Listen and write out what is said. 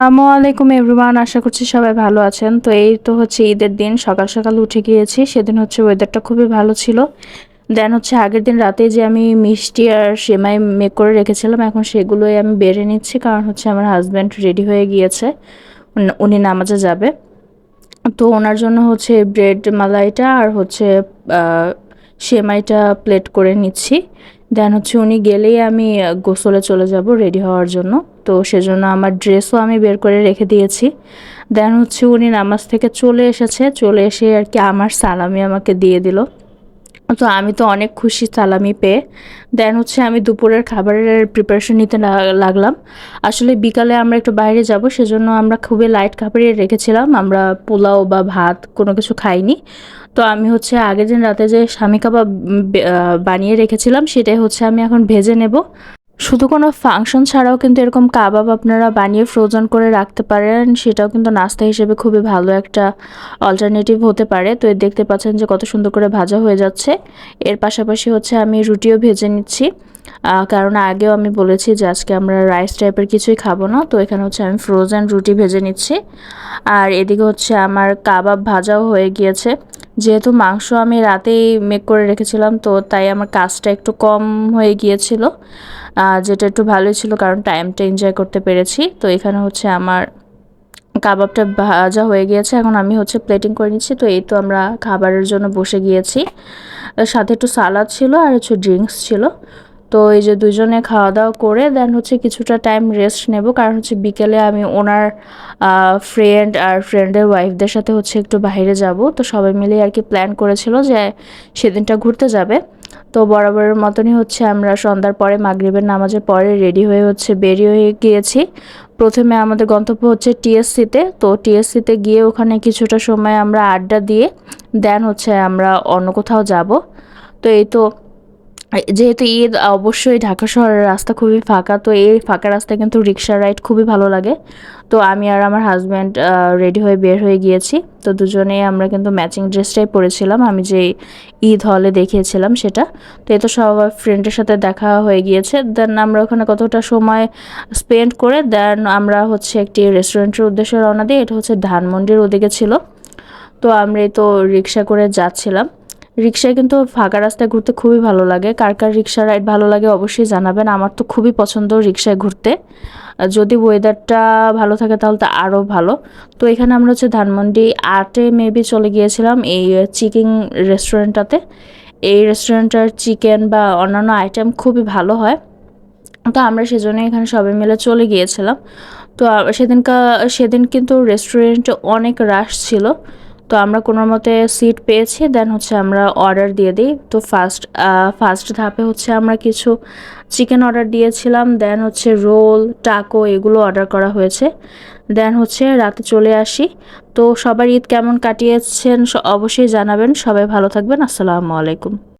আসসালামু আলাইকুম এভরিওয়ান, আশা করছি সবাই ভালো আছেন। তো এই তো হচ্ছে ঈদের দিন, সকাল সকাল উঠে গিয়েছি। সেদিন হচ্ছে ওয়েদারটা খুবই ভালো ছিল। দেন হচ্ছে আগের দিন রাতে যে আমি মিষ্টি আর সেমাই মেক করে রেখেছিলাম, এখন সেগুলোই আমি বেড়ে নিচ্ছি কারণ হচ্ছে আমার হাজব্যান্ড রেডি হয়ে গিয়েছে। উনি নামাজে যাবে। তো ওনার জন্য হচ্ছে ব্রেড মালাইটা আর হচ্ছে সেমাইটা প্লেট করে নিচ্ছি। দেন হচ্ছে উনি গেলেই আমি গোসলে চলে যাব রেডি হওয়ার জন্য। তো সেজন্য আমার ড্রেসও আমি বের করে রেখে দিয়েছি। দেন হচ্ছে উনি নামাজ থেকে চলে এসেছে। চলে এসে আর কি আমার সালামি আমাকে দিয়ে দিল। তো আমি তো অনেক খুশি সালামি পেয়ে। দেন হচ্ছে আমি দুপুরের খাবারের প্রিপারেশন নিতে লাগলাম। আসলে বিকালে আমরা একটু বাইরে যাব, সেজন্য আমরা খুবই লাইট খাবারই রেখেছিলাম। আমরা পোলাও বা ভাত কোনো কিছু খাইনি। তো আমি হচ্ছে আগের দিন রাতে যে স্বামী কাবাব বানিয়ে রেখেছিলাম, সেটাই হচ্ছে আমি এখন ভেজে নেব। শুধু কোনো ফাংশন ছাড়াও কিন্তু এরকম কাবাব আপনারা বানিয়ে ফ্রোজন করে রাখতে পারেন, সেটাও কিন্তু নাস্তা হিসেবে খুবই ভালো একটা অল্টারনেটিভ হতে পারে। তো দেখতে পাচ্ছেন যে কত সুন্দর করে ভাজা হয়ে যাচ্ছে। এর পাশাপাশি হচ্ছে আমি রুটিও ভেজে নিচ্ছি। কারণ আগেও আমি বলেছি যে আজকে আমরা রাইস টাইপের কিছুই খাব না, তো এখানে হচ্ছে আমি ফ্রোজেন রুটি ভেজে নিচ্ছি। আর এদিকে হচ্ছে আমার কাবাব ভাজাও হয়ে গিয়েছে। যেহেতু মাংস আমি রাতেই মেক করে রেখেছিলাম, তো তাই আমার কাজটা একটু কম হয়ে গিয়েছিল। যেটা একটু ভালোই ছিল, কারণ টাইমটা এনজয় করতে পেরেছি। তো এখানে হচ্ছে আমার কাবাবটা ভাজা হয়ে গিয়েছে, এখন আমি হচ্ছে প্লেটিং করে নিচ্ছি। তো এই তো আমরা খাবারের জন্য বসে গিয়েছি। সাথে একটু সালাদ ছিল আর হচ্ছে ড্রিঙ্কস ছিল। তো এই যে দুজনে খাওয়া দাওয়া করে দেন হচ্ছে কিছুটা টাইম রেস্ট নেব। কারণ হচ্ছে বিকেলে আমি ওনার ফ্রেন্ড আর ফ্রেন্ডের ওয়াইফদের সাথে হচ্ছে একটু বাইরে যাব। তো সবাই মিলে আর কি প্ল্যান করেছিল যে সেদিনটা ঘুরতে যাবে। তো বরাবরের মতনই হচ্ছে আমরা সন্ধ্যার পরে মাগরীবের নামাজের পরে রেডি হয়ে হচ্ছে বেরিয়ে হয়ে গিয়েছি। প্রথমে আমাদের গন্তব্য হচ্ছে টিএসসিতে। তো টিএসসিতে গিয়ে ওখানে কিছুটা সময় আমরা আড্ডা দিয়ে দেন হচ্ছে আমরা অন্য কোথাও যাব। তো এই তো যেহেতু ঈদ অবশ্যই ঢাকা শহরের রাস্তা খুবই ফাঁকা, তো এই ফাঁকা রাস্তায় কিন্তু রিক্সা রাইড খুবই ভালো লাগে। তো আমি আর আমার হাজব্যান্ড রেডি হয়ে বের হয়ে গিয়েছি। তো দুজনেই আমরা কিন্তু ম্যাচিং ড্রেসটাই পরেছিলাম। আমি যে ঈদ হলে দেখিয়েছিলাম সেটা। তো এ তো সবাই ফ্রেন্ডের সাথে দেখা হয়ে গিয়েছে। দেন আমরা ওখানে কতটা সময় স্পেন্ড করে দেন আমরা হচ্ছে একটি রেস্টুরেন্টের উদ্দেশ্যে রওনা দিই। এটা হচ্ছে ধানমন্ডির ওদিকে ছিল। তো আমরা তো রিক্সা করে যাচ্ছিলাম। রিক্সায় কিন্তু ফাঁকা রাস্তায় ঘুরতে খুবই ভালো লাগে। কার কার রিক্সা রাইড ভালো লাগে অবশ্যই জানাবেন। আমার তো খুবই পছন্দ রিক্সায় ঘুরতে। যদি ওয়েদারটা ভালো থাকে তাহলে তো আরও ভালো। তো এখানে আমরা হচ্ছে ধানমন্ডি আটে মেবি চলে গিয়েছিলাম এই চিকেন রেস্টুরেন্টটাতে এই রেস্টুরেন্টটার চিকেন বা অন্যান্য আইটেম খুবই ভালো হয়। তো আমরা সেজন্য এখানে সবাই মিলে চলে গিয়েছিলাম। তো সেদিনকার সেদিন কিন্তু রেস্টুরেন্টে অনেক রাশ ছিল। তো আমরা কোনো মতে সিট পেয়েছি দেন হচ্ছে আমরা অর্ডার দিয়ে দিই। তো ফার্স্ট ফার্স্ট ধাপে হচ্ছে আমরা কিছু চিকেন অর্ডার দিয়েছিলাম দেন হচ্ছে রোল টাকো এগুলো অর্ডার করা হয়েছে। দেন হচ্ছে রাতে চলে আসি। তো সবার ঈদ কেমন কাটিয়েছেন অবশ্যই জানাবেন। সবাই ভালো থাকবেন। আসসালামু আলাইকুম।